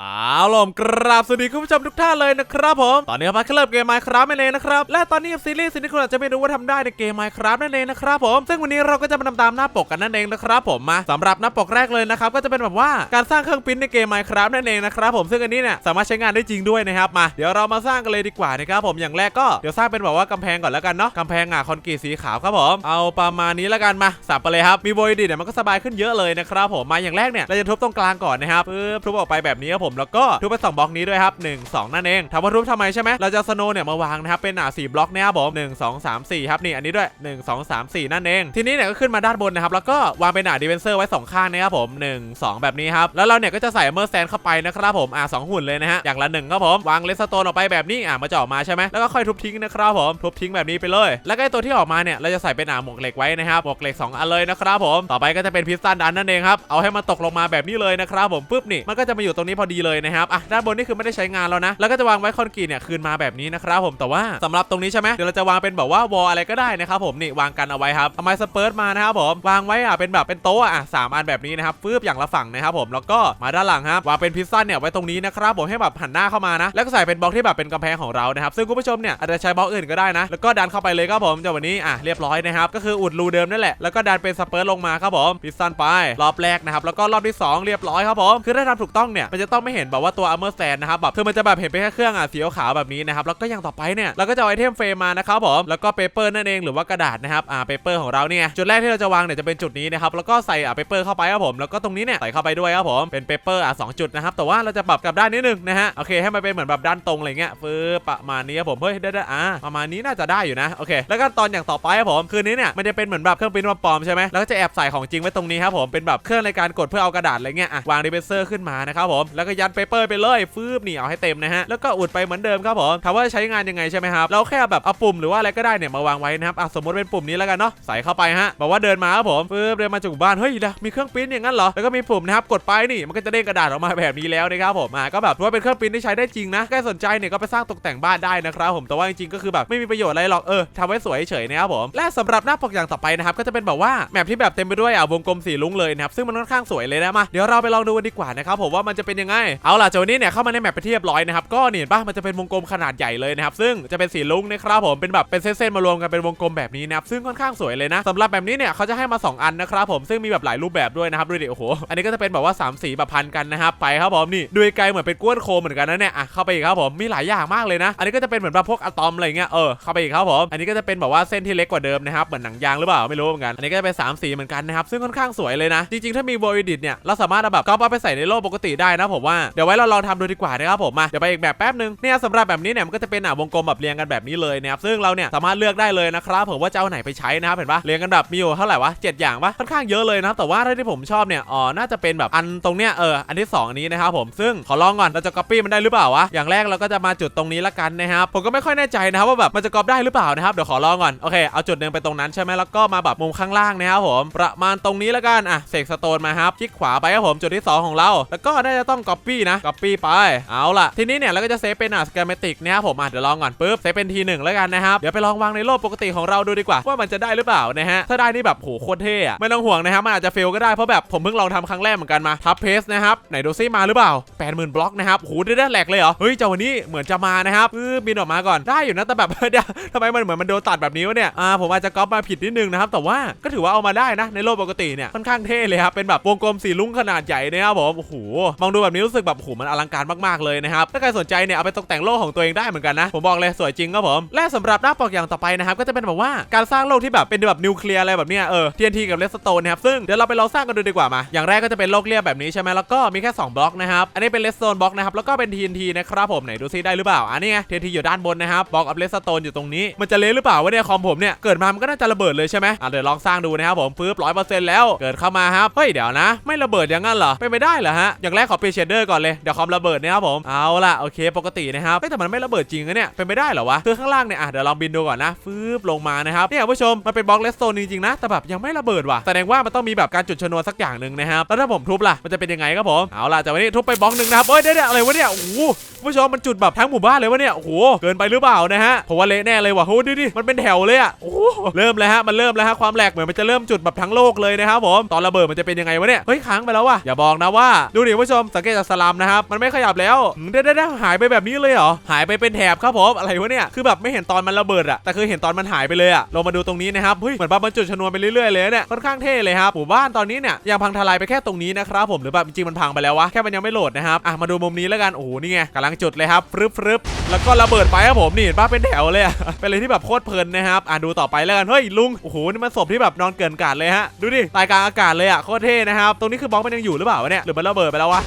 เอาล่ะกราบสวัสดีคุณผู้ชมทุกท่านเลยนะครับผมตอนนี้มาเริ่มเกม Minecraft นั่นเองนะครับและตอนนี้ซีรีส์สิ่งที่คุณอาจจะไม่รู้ว่าทำได้ในเกม Minecraft นั่นเองนะครับผมซึ่งวันนี้เราก็จะมาทำตามหน้าปกกันนั่นเองนะครับผมมาสำหรับหน้าปกแรกเลยนะครับก็จะเป็นแบบว่าการสร้างเครื่องปริ้นในเกม Minecraft นั่นเองนะครับผมซึ่งอันนี้เนี่ยสามารถใช้งานได้จริงด้วยนะครับมาเดี๋ยวเรามาสร้างกันเลยดีกว่านะครับผมอย่างแรกก็เดี๋ยวสร้างเป็นแบบว่ากำแพงก่อนแล้วกันเนาะกำแพงอะคอนกรีตสีขาวครับผมเอาประมาณนี้แล้วกันมาสับไปเลยครับมีโบยดิเนี่ยมันก็สบายขึ้นเยอะเลยนะครับผมมาอย่างแรกเนี่ยเราจะทุบตรงกลางก่อนนะครับปึ๊บทุบออกไปแบบนี้ครับผมแล้วก็ทุบไปสองบล็อกนี้ด้วยครับ1 2 นั่นเองถามว่าทุบทำไมใช่ไหมเราจะสโนว์เนี่ยมาวางนะครับเป็นอ่าสี่บล็อกเนี่ยครับผม1 2 3 4ครับนี่อันนี้ด้วย1 2 3 4นั่นเอง ทีนี้เนี่ยก็ขึ้นมาด้านบนนะครับแล้วก็วางเป็นอ่าดีเวนเซอร์ไว้สองข้างนะครับผม1 2แบบนี้ครับแล้วเราเนี่ยก็จะใส่เมอร์แซนเข้าไปนะครับผมอ่าสองหุ่นเลยนะฮะอย่างละหนึ่งครับผมวางเลสโตนออกไปแบบนี้อ่ามาจะออกมาใช่ไหมแล้วก็ค่อยทุบทิ้งนะครับผมทุบทิ้งแบบนี้ไปเลย แล้วก็ไอ้ตัวที่ออกมาเนี่ยเราจะใส่เป็นอ่าหมวกเหล็กไว้นะครับหมวกเหล็กสองอันเลยนะครับผมต่อไปก็จะเป็นพิสตันดันนั่นเองครับเอาให้มันตกลงมาแบบนี้เลยนะครับผมปุ๊บนี่มันก็จะมาอยู่ตรงนี้พอดีเลยนะครับอะด้านบนนี่คือไม่ได้ใช้งานแล้วนะ แล้วก็จะวางไว้คอนกรีตเนี่ยคืนมาแบบนี้นะครับผมแต่ว่าสำหรับตรงนี้ใช่ไหมเดี๋ยวเราจะวางเป็นแบบว่าวอลอะไรก็ได้นะครับผมนี่วางกันเอาไว้ครับเอาไม้สเปิร์ตมานะครับผมวางไว้อะเป็นแบบเป็นโต๊ะอะสามอันแบบนี้นะครับฟืบอย่างละฝั่งนะครับผมแล้วก็มาด้านหลังครับวางเป็นพิซซ่าเนี่ยไว้ตรงนี้นะครับผมให้แบบหันหน้าเข้ามานะ แล้วก็ใส่เป็นบล็อกที่แบบเป็นกำแพงของเรานะครับซึ่งคุณผู้ชมเนี่ยอาจจะใช้บล็อกอื่นก็ได้นะ แล้วก็ดันเข้าไปเลยครับผมจากวันนี้อะเรียบร้อยนะครับก็คืออุดรูเดิมนั่นแหละแล้วก็ดันเป็นสเปิร์ตลงมาครับผมพิซซ่าไปรอบแรกนะครับแล้วก็รอบที่สองเรียบร้อยครับผมคือถ้าทำถูกต้องเนี่ยมันจะต้องไม่เห็นแบบว่าตัวอัลเมอร์แซนนะครับแบบคือมันจะแบบเห็นเป็นแค่เครื่องอะสีขาวแบบนี้นะครับแล้วก็อย่างต่อไปเนี่ยเราก็จะเอาไอเทมเฟรมมานะครับผมแล้วก็เปเปอร์นั่นเองหรือว่ากระดาษนะครับอ่าเปเปอร์ของเราเนี่ยจุดแรกที่เราจะวางเนี่ยจะเป็นจุดนี้นะครับแล้วก็ใส่อ่าเปเปอร์เข้าไปครับผมแล้วก็ตรงนี้เนี่ยใส่เข้าไปด้วยครับผมเป็นเปเปอร์อะสองจุดนะครับแต่ว่าเราจะปรับกลับด้านนิดนึงนะฮะโอเคให้มันเป็นเหมือนแบบด้านตรงอะไรเงี้ยฟืบประมาณนี้ครับผมเฮ้ยได้ได้อ่าประมาณนี้น่าจะได้อยู่นะโอเค แล้วก็ตอนอย่างต่อไปครับผมคืนนี้เนี่ยมันจะเป็นเหมือนแบบเครื่องปิ้นปลอมใช่ไหมแล้วก็จะแอบใส่ของจริงไว้ตรงนี้ครับผมเป็นแบบเครื่องในการกดเพื่อเอากระดาษอะไรเงี้ยอะวางดิเบเซอร์ขึ้นมานะครับผมแล้วก็ยัดเปเปอร์ไปเลยฟืบนี่เอาให้เต็มนะฮะแล้วก็อุดไปเหมือนเดิมครับผมถามว่าใช้งานยังไงใช่ไหมครับเราแค่แบบเอาปุ่มหรือว่าอะไรก็ได้เนี่ยมาวางไว้นะครับอะสมมติเป็นปุ่มนี้แล้วกันเนาะใส่เข้าไปฮะบอกว่าเดินมาครับผมฟืบเดินมาจากบ้านเฮ้ยเดะมีเครื่องปิ้นอย่างนั้นเหรอแล้วก็มีปุ่มนะครับกดไปนี่มันก็จะเด้งกระดาษออกมาแบบนี้แล้วนะครับผมอะก็แบบว่าเป็นเครื่องปิ้นที่ใช้ได้จริงนะใครสนใจเนี่ยก็ไปสร้างตกแต่งบ้านได้นะครับผมแต่ว่าจริงๆก็คือแบบไม่มีประโยชน์อะไรหรอกเออทำไว้สวยเฉยนะครับผมและสำหรับหน้าปกอย่างต่อไปนะครับก็จะเป็นแบบว่าแมปที่แบบเต็มไปด้วยอะวงกลมสีลุ้งเลยนะครับซึ่งมันค่อนข้างสวยเลยนะมาเดี๋ยวเราไปลองดูกันดีกว่านะครับผมว่ามันจะเป็นยังไงเอาล่ะจวันนี้เนี่ยเข้ามาในแมปไปนที่เรียบร้อยนะครับก็นี่เห็นปะมันจะเป็นวงกลมขนาดใหญ่เลยนะครับซึ่งจะเป็นสีลุ้งนะครับผมเป็นแบบเป็นเส้นๆมารวมกันเป็นวงกลมแบบนี้นะครับซึ่งค่อนข้างสวยเลยนะสำหรับแบบนี้เนี่ยเขาจะให้มาสองอันนะครับผมซึ่งมีแบบหลายรูปแบบด้วยนะครับดูดิโอ้โหอันนี้ก็จะเป็นแบบว่าสามสีแบบพันกันนะครับไปครับผมนี่ดูไกลเหมือนเป็นก้วนโคเหมือนกันนะเนี่ยอะเข้าไปอีกครับผมมีหลายอย่างมากเลยนะ อันนี้ก็จะเป็นเหมือนแบบพวกอะตอมอะไรเงี้ยเออเข้าไปอีกครับผมอันนี้ก็จะเป็นแบบว่าเส้นที่เล็กกว่าเดิมนะครับเหมือนหนังยางหรือเปล่าไม่รู้เหมือนกันอันนี้ก็จะเป็นสามสีเหมือนกันนะครับซึ่งค่อนข้างสวยเลยนะ จริงๆถ้ามีโบยดิตเนี่ยเราสามารถเอาแบบก็เอาไปใส่ในโลกปกติได้นะผมว่าเดี๋ยวไว้เราลองทำดูดีกว่านะครับผมมาเดี๋ยวไปอีกแบบแป๊บนึงเนี่ยสำหรับแบบนี้เนี่ยมันก็จะเป็นอะวงกลมแบบเรียงกันแบบนี้เลยนะครับซึ่งเราเนี่ยสามารถเลือกได้เลยนะครับผมว่าจะเอาไหนไปใช้นะครับเห็นปะเรียงกันแบบมีอยู่เท่าไหร่วะเจ็ดอย่างปะค่อนข้างเยอะเลยนะครับแต่ว่าที่ผมชอบเนี่ยอ๋อน่าจะเป็นแบบอันตรงเนี้ยเอออันที่สองอันนี้นะครับผมซึ่งขอลองก่อนเราจะ copy มันได้หรือเปล่าวะอย่างแรกเราก็จะมาจุดตรงนี้ละกันนะครับผมก็ไม่ค่อยแน่ใจนะครับว่าแบบมันจะกรอบได้หรือเปล่านะครับเดี๋ยวขอลองก่อนโอเคเอาจุดหนึ่งไปตรงนั้นใช่ไหมแล้วก็มาแบบมุมข้างล่างนะครับผมประมาณตรงนี้ละกันอะเสกสโตนมาครับคลิกขวาไปครับผมจุดที่สองของเรา แล้วก็น่าจะต้อง copy นะ copy ไป เอาล่ะ ทีนี้เนี่ยเราก็จะเซฟเป็นอะสแกมติกนะครับผมอะเดี๋ยวลองก่อนปุ๊บเซฟเป็นทีหนึ่งแล้วกันนะครับ เดี๋ยวไปลองวางในโลกปกติของเราดูดีกว่า ว่ามันจะได้หรือเปล่านะฮะ ถ้าได้นี่แบบโหโคตรเท่อะไม่ต้องห่วงนะครับมันอาจจะเฟลก็ได้เพราะแบบผมเพิ่งลองทำครั้งแรกเหมือนกันมาทับเพสนะครับไหนดูซิมาหรือเปล่า 80,000บล็อกนะครับโหได้ได้แหลกเลยเหรอเฮ้ยเจ้าวันนี้เหมือนจะมานะครับปึ๊บบินออกมาก่อนได้อยู่นะแต่แบบเดี๋ยวทำไมมันเหมือนมันโดนตัดแบบนี้วะเนี่ยอ่าผมอาจจะก๊อปมาผิดนิดนึงนะครับแต่ว่าก็ถือว่าเอามาได้นะในโลกปกติเนี่ยค่อนข้างเท่เลยครับเป็นแบบวงกลมสีลุ้งขนาดใหญ่นะครับผมโอ้โหมองดูแบบนี้รู้สึกแบบโอ้โหมันอลังการมากๆเลยนะครับถ้าใครสนใจเนี่ยเอาไปตกแต่งโลกของตัวเองได้เหมือนกันนะผมบอกเลยสวยจริงครับผมและสำหรับหน้าปกอย่างต่อไปนะครับก็จะเป็นแบบว่าการสร้างโลกที่แบบเป็นแบบนิวเคลียร์อะไรแบบเนี้ยเออ TNT กับเลสโตนนะครับซึ่งเดี๋ยวเราไปลองสร้างกันดูดีกว่ามา อย่างแรกก็จะเป็นโลกเรียบแบบนี้ใช่ไหมแล้วก็มีแค่ 2 บล็อกนะครับอันนี้เป็นเลสโตนบล็อกนะครับแล้วก็เป็น TNT นะครับผมไหนดูซิได้หรือเปล่าอันนี้ไง TNT อยู่ด้านบนนะครับบล็อกกับเลสโตนอยู่ตรงนี้มันจะเละหรือเปล่าวะเนี่ยคอมผมเนี่ยเกิดมามันก็น่าจะระเบิดเลยใช่ไหมอะเดี๋ยวลองสร้างดูนะครับผมปึ๊บร้อยเปอร์เซ็นต์แล้วเกิดเข้ามาครับเฮ้ยเดี๋ยวนะ ไม่ระเบิดอย่างนั้นเหรอเป็นไปได้เหรอฮะอย่างแรกขอเปลี่ยนเชดเดอร์ก่อนเลยเดี๋ยวคอมระเบิดนะครับผมเอาล่ะโอเค ปกตินะครับแต่มันไม่ระเบิดจริงนะเนี่ยเป็นไปได้เหรอวะคือข้างล่างเนี่ยอะเดี๋ยวลองบินดูก่อนนะฟืบลงมานะครับเนี่ยผู้ชมมันเป็นบล็อกเลสโตนจริงๆนะแต่แบบยังไม่ระเบิดว่ะแสดงว่ามันต้องมีแบบการจุดชนวนสักอย่างหนึ่งนะครับแล้วถ้าผมทุบล่ะมันจะเป็นยังไงครับผมเอาล่ะจากวันนี้ทุบไปบล็อกหนึ่งนะครับเอ้ยเดี๋ยวอะไรวะเนี่ยโอ้โหผู้ชมมันจุดแบบทั้งหมู่บ้านเลยวะเนี่ยโอ้โหเกินไปหรือเปล่านะฮะผมว่าเละแน่เลยว่ะโหดูดิมันเป็นแถวเลยอะโอ้เริ่มแล้วฮะมันเริ่มแล้วฮะความแหลกเหมือนมันจะเริ่มจุดแบบทั้งโลกเลยนะครับผมตอนระเบิดมันจะเป็นยังไงวะเนี่ยเฮ้ยค้างไปแล้วว่ะอย่าบอกนะว่าดูดิผู้ชมสังเกตจากสลัมนะครับ มันไม่ขยับแล้วอืมเด้ได้หายไปแบบนี้เลยเหรอ หายไปเป็นแถบครับผมอะไรวะเนี่ย คือแบบไม่เห็นตอนมันระเบิดอะแต่คือเห็นตอนมันหายไปเลยอะลงมาดูตรงนี้นะครับ เฮ้ย เหมือนแบบมันจุดชนวนไปเรื่อยๆเลยเนี่ย ค่อนข้างเท่เลยครับหมู่บ้านตอนนี้เนี่ยยังพังทลายไปแค่ตรงนี้นะครับผม หรือแบบจริงมันพังไปแล้ววะ แค่มันยังไม่โหลดนะครับ อะ มาดูมุมนี้แล้วกัน โอ้โห นี่ไงกำลังจุดเลยครับฟรึบฟรึบแล้วก็ระเบิดไปครับผมนี่เห็นปะเป็นแถวเลยอะเป็นอะไรที่แบบโคตรเพลินนะครับ อะดูต่อไปแล้วกันเฮ้ยลุงโอ้โหนี่มันศพที่แบบนอนเกลื่อนกาดเลยฮะดูดิตายกลางอากาศเลยอะโคตรเท่นะครับตรงนี้คือบล็อกมันยังอยู่หรือเปล่าวะเนี่ยหรือมันระเบิดไปแล้ววะ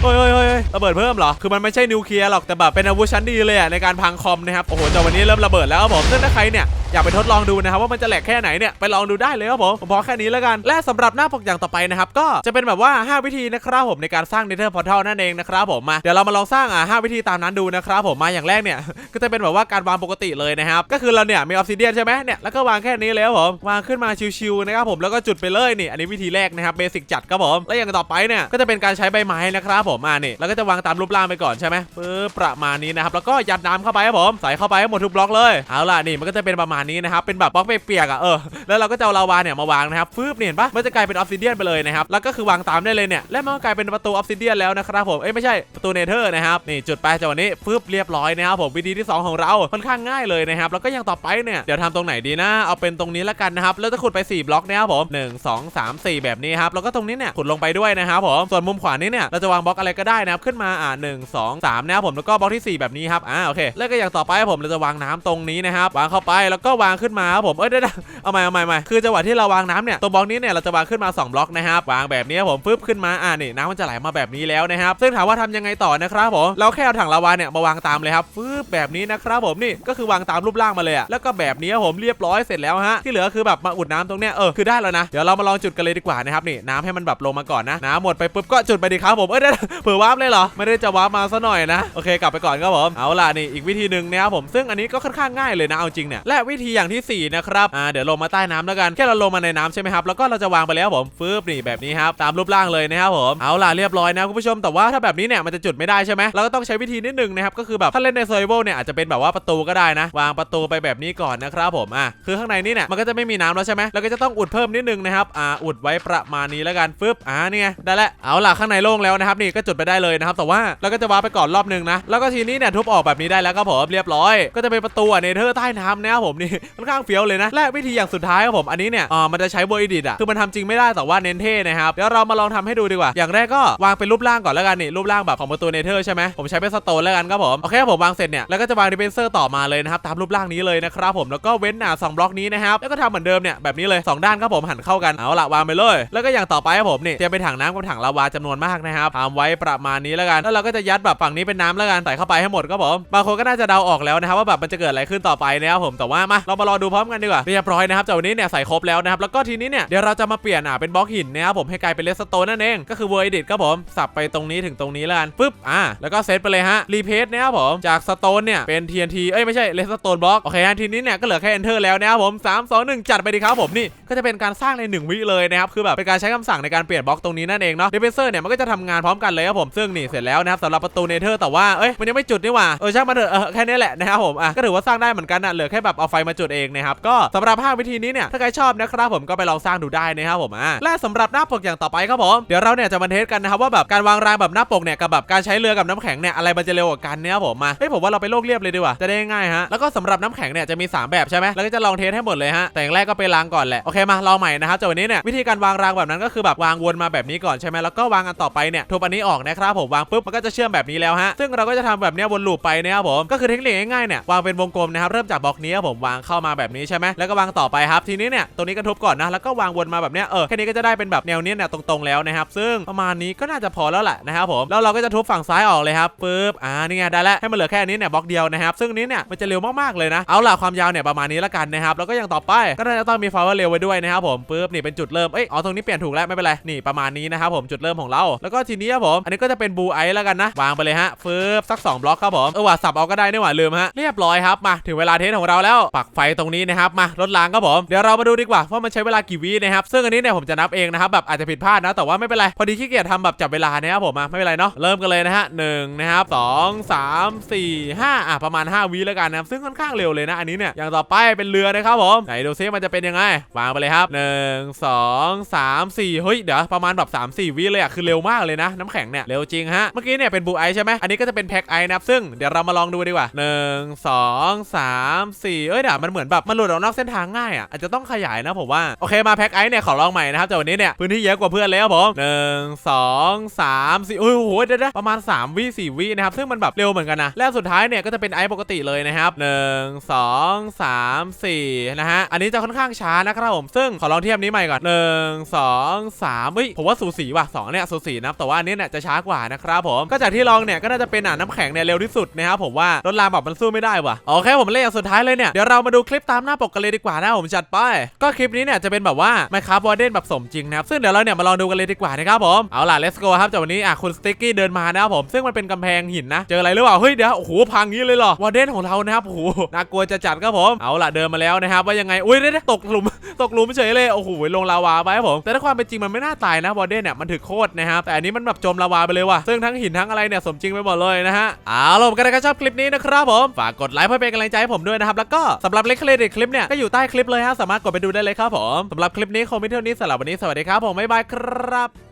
เฮ้ยเฮ้ยเฮ้ยระเบิดเพิ่มเหรอ คือมันไม่ใช่นิวเคลียร์หรอก แต่แบบเป็นอาวุธชั้นดีเลยอะในการพังคอมนะครับ โอ้โหแต่วันนี้เริ่มระเบิดแล้วครับผมซึ่งถ้าใครเนี่ย อยากไปทดลองดูนะครับว่ามันจะแหลกแค่ไหนเนี่ยไปลองดูได้เลยครับผมผมพอแค่นี้แล้วกัน และสำหรับหน้าปกอย่างต่อไปนะครับก็จะเป็นแบบว่า 5 วิธีนะครับผมในการสร้าง Nether Portal นั่นเองนะครับผมมาเดี๋ยวเรามาลองสร้างอะ5วิธีตามนั้นดูนะครับผมมาอย่างแรกเนี่ยก็จะเป็นแบบว่าการวางปกติเลยนะครับก็คือเราเนี่ยมีออฟซิเดียนใช่ไหมเนี่ยแล้วก็วางแค่นี้เลยครับผมวางขึ้นมาชิวๆนะครับผมแล้วก็จุดไปเลยนี่อันนี้วิธีแรกนะครับเบสิกจัดครับผมแล้วอย่างต่อไปเนี่ยก็จะเป็นการใช้ใบไม้นะครับผมมานี่แล้วก็จะวางตามรูปร่างไปก่อนใช่ไหมปึ๊บประมาณนี้นะครับแล้วก็ยัดน้ำเข้าไปครับผมใส่เข้าไปให้หมดทุกบล็อกเลยเอาล่ะนี่มันก็จะเป็นประมาณนี้นะครับเป็นแบบบล็อกเปียกๆอะเออแล้วเราก็จะเอาลาวาเนี่ยมาวางนะครับฟืบเนี่ยเห็นปะมันจะกลายเป็นออฟซิเดียนไปเลยนะครับแล้วก็คือวางตามได้เลยเนี่ยและมันก็กลายเป็นประตูออฟซิเดียนแล้วนะครับผมเอ้ยไม่ใช่ประตูเนเธอร์นะครับนี่จุดไปจังหวะนี้ฟืบเรียบร้อยนะครับผมวิธีที่สองของเราค่อนข้างง่ายเลยนะครับแล้วก็ย่างต่อไปเนี่ยเดี๋ยวทำตรงไหนดีนะเอาเป็นตรงนี้ละกันนะครับแล้วจะขุดไป 4 บล็อกนะครับผม1 2 3 4 แบบนี้ครับแล้วก็ตรงนี้เนี่ยขุดลงไปด้วยนะครับผมส่วนมุมขวานี้เนี่ยเราจะวางบล็อกอะไรก็ได้นะครับขึ้นมาอ่า1 2 3นะครับผมแล้วก็บล็อกที่ 4 แบบนี้ครับอ่าโอเคแล้วก็อย่างต่อไปผมเราจะวางน้ำตรงนี้นะครับวางเข้าไปแล้วก็วางขึ้นมาครับผมเอ้ยได้เอาใหม่เอาใหม่ใหม่คือจังหวะที่เราวางน้ำเนี่ยตัวบล็อกนี้เนี่ยเราจะวางขึ้นมาสองบล็อกนะครับวางแบบนี้ครับผมฟึบขึ้นมาอ่านี่น้ำมันจะไหลมาแบบนี้แล้วนะครับซึ่งถามว่าทำยังไงต่อนะครับผมเราแค่เอาถังลาวาเนี่ยมาวางตามเลยครับฟึบแบบนี้นะครับผมนี่ก็คือวางตามรูปร่างมาเลยอะแล้วก็แบบนี้ครับผมเรียบร้อยเสร็จแล้วฮะที่เหลือคือแบบมาอุดน้ำตรงเนี้ยเออคือได้แล้วนะเดี๋ยวเรามาลองจุดกันเลยดีกว่านะครับนี่น้ำให้มันแบบลงมาก่อนนะน้ำหมดไปปุ๊บก็จุดไปดีครับผมเอ้ยได้เผื่อวาร์ปเลยเหรอไม่ได้จะวาร์ปมาซะหน่อยนะโอเคกลับไปก่อนครับผมเอาล่ะนี่อีกวิธีหนึ่งนะครับผมซึ่งอันนี้ก็ค่อนข้างง่ายเลยนะเอาจริงเนี่ยและวิธีอย่างที่สี่นะครับอ่าเดี๋ยวลงมาใต้น้ำแล้วกันแค่เราลงมาในน้ำใช่ไหมครับแล้วก็เราจะวางไปแล้วผมฟืบนี่แบบนี้ครับตามรูปร่างเลยนะครับผมเอาล่ะเรียบร้อยนะคุณผู้ชมแต่ว่าถ้าแบบนี้เนี่ยมันจะจุดไม่ได้ใช่ไหมเราก็ต้องใช้วิธีนิดนึงนะครับก็คือแบบถ้าเล่นใน survival เนี่ยอาจจะเป็นแบบว่าประตูก็ได้นะ วางประตูไปแบบนี้ก่อนนะครับผมอะคือข้างในนี่เนี่ยมันก็จะไม่มีน้ำแล้วใช่ไหมเราก็จะต้องอุดเพิ่มนิดนึงนะครับอ่าอุดไว้ประมาณนี้แล้วกันฟึบอ่านี่ไงได้แล้วเอาล่ะข้างในโล่งแล้วนะครับนี่ก็จุดไปได้เลยนะครับแต่ว่าเราก็จะวางไปก่อนรอบนึงนะแล้วก็ทีนี้เนี่ยทุบออกแบบนี้ได้แล้วครับผมเรียบร้อย ก็จะเป็นประตูเนเธอร์ใต้น้ำนะครับผมนี่ค่อนข้างเฟี้ยวเลยนะและวิธีอย่างสุดท้ายครับผมอันนี้เนี่ยอ่ามันจะใช้เวอร์ดิตอะคือมันทำจริงไม่ได้แต่ว่าเน้นเท่นะครับเดี๋ยวเรามาลองทำให้ดูดีกว่า อย่างแรกก็วางเป็นรูปร่างก่อนแล้วกันนี่รูปร่างแบบของประตูเนเธอร์ใช่ไหมผมใช้เป็นสโตนแล้วกันครับผมโอเคผมวางเสร็จเนี่ยแล้วก็จะวางดิเฟนเซอร์ต่อมาเลยนะครับตามรูปร่างนี้เลยนะครับผมแล้วก็เว้นหนาสองบล็อกนี้นะครับแล้วก็ทำเหมือนเดิมเนี่ยแบบนี้เลยสองด้านครับผมหันเข้ากันเอาละวางไปเลย แล้วก็อย่างต่อไปครับผมนี่เตรียมเป็นถังน้ำกับถังลาวาจำนวนมากนะครับทำไว้ประมาณนี้แล้วกันแล้วเราก็จะยัดแบบฝั่งนี้เป็นน้ำแล้วกันใส่เข้าไปให้หมดครับผมบางคนก็น่าจะเดาออกแล้วนะครับว่าแบบมันจะเกิดอะไรขึ้นต่อไปนะครับผมแต่ว่ามาเรามารอดูพร้อมกันดีกว่าเรียบร้อยนะครับจากวันนี้เนี่ยใส่ครบแล้วนะครับแล้วก็ทีนี้เนี่ยเดี๋ยวเราจะมาเปลี่ยนอะเป็นบล็อกหินนะครับผมให้กลายเป็นเลสโตนนั่นเองก็คือเวอร์ดิตครับผมสับไปตรงนี้ถึงตรงนี้แล้วกันปึ๊บอะแล้วก็เซตไปเลยฮะรีเพสนะครับผมจากสโตนเนี่ยเป็น TNT เอ้ยไม่ใช่เลสโตนบล็อกโอเคฮะทีนี้เนี่ยก็เหลือแค่ enter แล้วนะครับผม3 2 1 จัดไปดีครับผมนี่ก็จะเป็นการสร้างใน 1 วิเลยนะครับคือแบบเป็นการใช้คำสั่งในการเปลี่ยนบล็อกตรงนี้นั่นเองเนาะเดเ e เซอร์เนี่ยมันก็จะทำงานพร้อมกันเลยครับผมซึ่งนี่เสร็จแล้วนะครับสำหรับประตูเนเธอร์แต่ว่าเอ้ยมันยังไม่จุดนี่หว่าเออช่างมันเถอะเออแค่นี้แหละนะครับผมอะก็ถือว่าสร้างได้เหมือนกันนะเหลือแค่แบบเอาไฟมาจุดเองนะครับก็สำหรับภาควิธีนี้เนี่ยถ้าใครชอบนะครับผมก็ไปลองสร้างดูได้นะครับผมอะและสำหรับหน้าปกอย่างต่อไปครับผมเดี๋ยวเราเนี่ยจะมาเทสกันนะครับว่าแบบการวางรางแบบหน้าปกเนี่ยกับแบบการใช้เรือกับน้ำแข็งเนี่ยอะไรมันจะเร็วกว่ากันเนี่ยครับผมมาเฮ้ยผมว่าเราไปโลกเรียบเลยดีกว่าจะได้ง่ายฮะแล้วก็สำหรับน้ำแข็งเนี่ยจะมี 3 แบบใช่ไหมแล้วก็จะลองเทสให้หมดเลยฮะแต่อย่างแรกก็ไปล้างก่อนแหละโอเคมาลองใหม่นะครับจากวันนี้เนี่ยวิธีการวางรางแบบนั้นก็คือแบบวางวนมาแบบนี้ก่อนใช่ไหมแล้วก็วางอันต่อไปเนี่ยทุบอันนี้ออกนะครับผมวางปุ๊บมันก็จะเชื่อมแบบนี้แล้วฮะซึ่งเราก็จะทำแบบเนี้ยวนลูปไปนะครับผมก็คือเทคนิคง่ายๆเนี่ยวางเป็นวงกลมนะครับเริ่มจากบล็อกนี้ครับผมวางเข้ามาแบบนี้ใช่ไหมแล้วก็วางต่อไปครับทีนี้เนี่ยตรงนี้ก็ทุบก่อนนะแล้วก็วางวนมาแบบเนี้ยเออแค่นี้ก็จะได้เป็นแบบแนวเนี้ยเนี่ยตรงๆแล้วนะครับซึ่งประมาณนี้ก็น่าจะพอแล้วแหละนะครับผมแล้วเราก็จะทุบฝั่งซ้ายออกเลยครับปุ๊บอ่านี่ไงได้แล้วให้มันเหลือแค่นี้เนี่ยบล็อกเดียวนะครับซึ่งนี้เนี่ยมันจะเร็วมากๆเลยนะเอาล่ะความยาวเนี่ยประมาณนี้ละกันนะครับแล้วก็อย่างต่อไปก็น่าจะต้องมีฟาวเวอร์เร็วไว้ด้วยนะครับผมปุ๊บนี่เป็นจุดเริ่มเอ้ยอ๋อตรงนี้เปลี่ยนถูกแล้วไม่เป็นไรนี่ประมาณนี้นะครับผมจุดเริ่มของเราแล้วก็ทีนี้ครับผมอันนี้ก็จะเป็นบูไอแล้วกันนะวางไปเลยฮะปึ๊บสัก2บล็อกครับผมเออว่าสับเอาก็ได้นี่หว่าลืมฮะเรียบร้อยครับมาถึงเวลาเทสของเราแล้วไปปักไฟตรงนี้นะครับมาลดล้างครับผมเดี๋ยวเรามาดูดีกว่าว่ามันใช้เวลากี่วินะครับซึ่งอันนี้เนี่ยผมจะนับเองนะครับแบบอาจจะผิดพลาดนะแต่ว่าไม่เป็นไรพอดีขี้เกียจทำแบบจับเวลานะครับผมไม่เป็นไรเนาะเริ่มกันเลยนะฮะหนึ่งนะครับสองสามสี่ห้าอะประมาณ 5วิแล้วกันนะครับซึ่งค่อนข้างเร็วเลยนะอันนี้เนี่ยอย่างต่อไปเป็นเรือนะครับผมไหนดูซิมันจะเป็นยังไงวางไปเลยครับหนึ่งสองสามสี่เฮ้ยเดี๋ยวประมาณแบบ3 4วิเลยอะคือเร็วมากเลยนะ น้ำแข็งเนี่ยเร็วจริงฮะเมื่อกี้เนี่ยเป็นบูไอใช่ไหมอันนี้ก็จะเป็นแพ็คไอนะครับซึ่งเดี๋ยวเรามาลองดูดีกว่าหนึ่งสองสามสี่เอ้ยเดี๋ยวมันเหมือนแบบมันหลุดออกนอกเส้นทางง่ายอะอาจจะต้องขยายนะผมว่าโอเคมาแพ็คไอซ์เนี่ยขอลองใหม่นะครับแต่วันนี้เนี่ยพื้นที่เยอะกว่าเพื่อนแล้วผมหนึ่งสองสามสี่โอ้โหเดี๋ยวๆประมาณ 3 วิ4วินะครับซึ่งมันแบบเร็วเหมือนกันนะและสุดท้ายเนี่ยก็จะเป็นไอซ์ปกติเลยนะครับหนึ่งสองสามสี่นะฮะอันนี้จะค่อนข้างช้านะครับผมซึ่งขอลองเทียบนี้ใหม่ก่อนหนึ่งสองสามเฮ้ยผมว่าสูสีว่ะสองเนี่ยสูสีนะแต่ว่าอันนี้เนี่ยจะช้ากว่านะครับผมก็จากที่ลองเนี่ยก็น่าจะเป็นอ่าน้ำแข็งเนี่ยเร็วที่สุดนะครับผมว่ารถรางแบบมันสู้ไม่ได้ว่ะโอเคผมเล่นอย่างสุดท้ายเลยเนี่ยเดี๋ยวเรามาดูคลิปตามหน้าปกกันเลยดีกว่านะผมจัดไป ก็คลิปนี้เนี่ยจะเป็นแบบว่าไมครับวอร์เดนแบบสมจริงนะครับซึ่งเดี๋ยวเราเนี่ยมาลองดูกันเลยดีกว่านะครับผมเอาล่ะ let's go ครับจากวันนี้อะคุณสติ๊กกี้เดินมานะครับผมซึ่งมันเป็นกำแพงหินนะเจออะไรหรือเปล่าเฮ้ยเดี๋ยวโอ้โหพังงี้เลยเหรอวอร์เดนของเรานะครับโอ้โหน่ากลัวจะจัดครับผมเอาล่ะเดินมาแล้วนะครับว่ายังไงอุ้ยเดี๋ยวๆตกหลุมตกหลุมเฉยเลยโอ้โหลงลาวาไปครับผมแต่ถ้าความเป็นจริงมันไม่น่าตายนะวอร์เดนเนี่ยมันถึกโคตรนะครับแต่อันนี้มันแบบจมลาวาไปเลยว่ะซึ่งทั้งหินทั้งอะไรเนี่ยสมจริงไปหมดเลยนะฮะเอาล่ะผมก็ได้ชอบคลิปนี้นะครับผมฝากกดไลค์เพื่อเป็นกำลังใจให้ผมด้วยนะครับแล้วก็สำหรับเลคเครดิตคลิปเนี่ยก็อยู่ใต้คลิปเลยฮะสามารถกดไปดูได้เลยครับผมสำหรับคลิปนี้คงไม่เท่านี้สำหรับวันนี้สวัสดีครับผมบ๊ายบายครับ